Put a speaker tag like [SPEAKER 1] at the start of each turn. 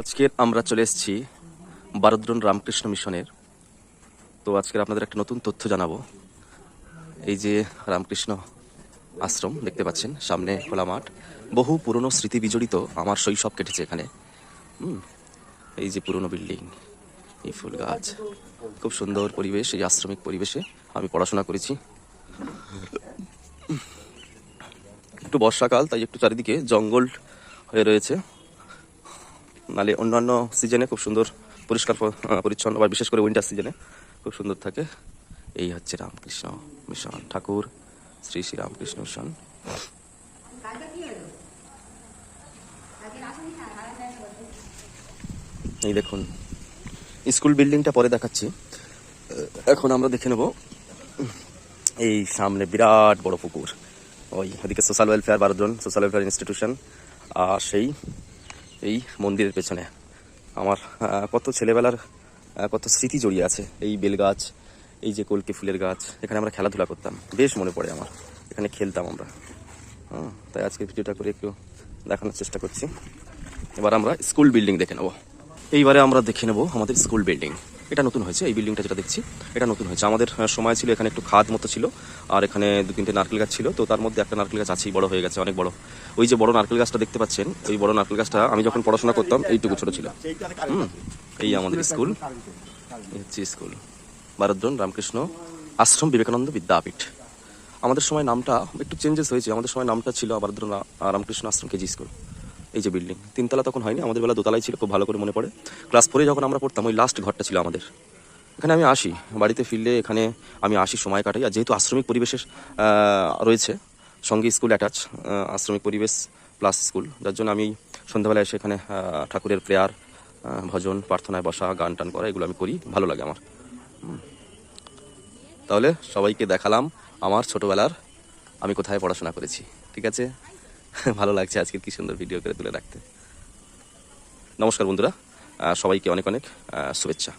[SPEAKER 1] আজকে আমরা চলে এসেছি বারদ্রন রামকৃষ্ণ মিশনের। তো আজকের আপনাদের একটা নতুন তথ্য জানাব। এই যে রামকৃষ্ণ আশ্রম দেখতে পাচ্ছেন, সামনে খোলা মাঠ। বহু পুরনো স্মৃতি বিজড়িত আমার শৈশব কেটেছে এখানে। এই যে পুরনো বিল্ডিং, এই ফুল গাছ। খুব সুন্দর পরিবেশ, এই আশ্রমিক পরিবেশে আমি পড়াশোনা করেছি। একটু বর্ষাকাল, তাই একটু চারিদিকে জঙ্গল হয়ে রয়েছে। নালে অন্যান্য সিজনে খুব সুন্দর পরিষ্কার পরিচ্ছন্ন বা বিশেষ করে উইন্টার সিজনে খুব সুন্দর থাকে। এই হচ্ছে রামকৃষ্ণ মিশন, ঠাকুর, শ্রী শ্রী রামকৃষ্ণ মিশন। এই দেখুন, স্কুল বিল্ডিংটা পরে দেখাচ্ছি। এখন আমরা দেখে নেব, এই সামনে বিরাট বড় পুকুর। ওই ওদিকে সোশ্যাল ওয়েলফেয়ার বারোজন সোশ্যাল ওয়েলফেয়ার ইনস্টিটিউশন আর সেই এই মন্দিরের পেছনে। আমার কত ছেলেবেলার কত স্মৃতি জড়িয়ে আছে। এই বেল গাছ এই যে কলকে ফুলের গাছ, এখানে আমরা খেলাধুলা করতাম। বেশ মনে পড়ে আমার। এখানে খেলতাম আমরা। তাই আজকে ভিডিওটা করে একটু দেখানোর চেষ্টা করছি। এবার আমরা স্কুল বিল্ডিং দেখে নেব। এইবারে আমরা দেখে নেব আমাদের স্কুল বিল্ডিং এটা নতুন হয়েছে, এই বিল্ডিংটা যেটা দেখছি, এটা নতুন হয়েছে। আমাদের সময় ছিল, এখানে একটু খাদ মতো ছিল, আর এখানে দু তিনটে নারকেল গাছ ছিল, তো তার মধ্যে একটা নারকেল গাছ আছেই, বড় হয়ে গেছে, অনেক বড়। ওই যে বড় নারকেল গাছটা দেখতে পাচ্ছেন, ওই বড় নারকেল গাছটা আমি যখন পড়াশোনা করতাম, এইটুকু ছোট ছিল। হুম, এই আমাদের স্কুল। হচ্ছে স্কুল। ভারতজন রামকৃষ্ণ আশ্রম বিবেকানন্দ বিদ্যাপীঠ। আমাদের সময় নামটা একটু চেঞ্জেস হয়েছে, আমাদের সময় নামটা ছিল ভারতজন রা- রামকৃষ্ণ আশ্রম কেজি স্কুল। এই যে বিল্ডিং তিনতলা তখন হয়নি, আমাদের বেলা দোতলাই ছিল, খুব ভালো করে মনে পড়ে। ক্লাস ফোরে যখন আমরা পড়তাম, ওই লাস্ট ঘরটা ছিল আমাদের। এখানে আমি আসি, বাড়িতে ফিরলে এখানে আমি আসি, সময় কাটাই। আর যেহেতু আশ্রমিক পরিবেশের রয়েছে, সঙ্গে স্কুল অ্যাটাচ আশ্রমিক পরিবেশ প্লাস স্কুল যার জন্য আমি সন্ধ্যাবেলা এসে এখানে ঠাকুরের প্রেয়ার ভজন, প্রার্থনায় বসা, গান টান করা, এগুলো আমি করি, ভালো লাগে আমার। তাহলে সবাইকে দেখালাম, আমার ছোটবেলার, আমি কোথায় পড়াশোনা করেছি, ঠিক আছে? ভালো লাগছে আজকে কি সুন্দর ভিডিও করে তুলে রাখতে। নমস্কার বন্ধুরা সবাইকে অনেক অনেক শুভেচ্ছা।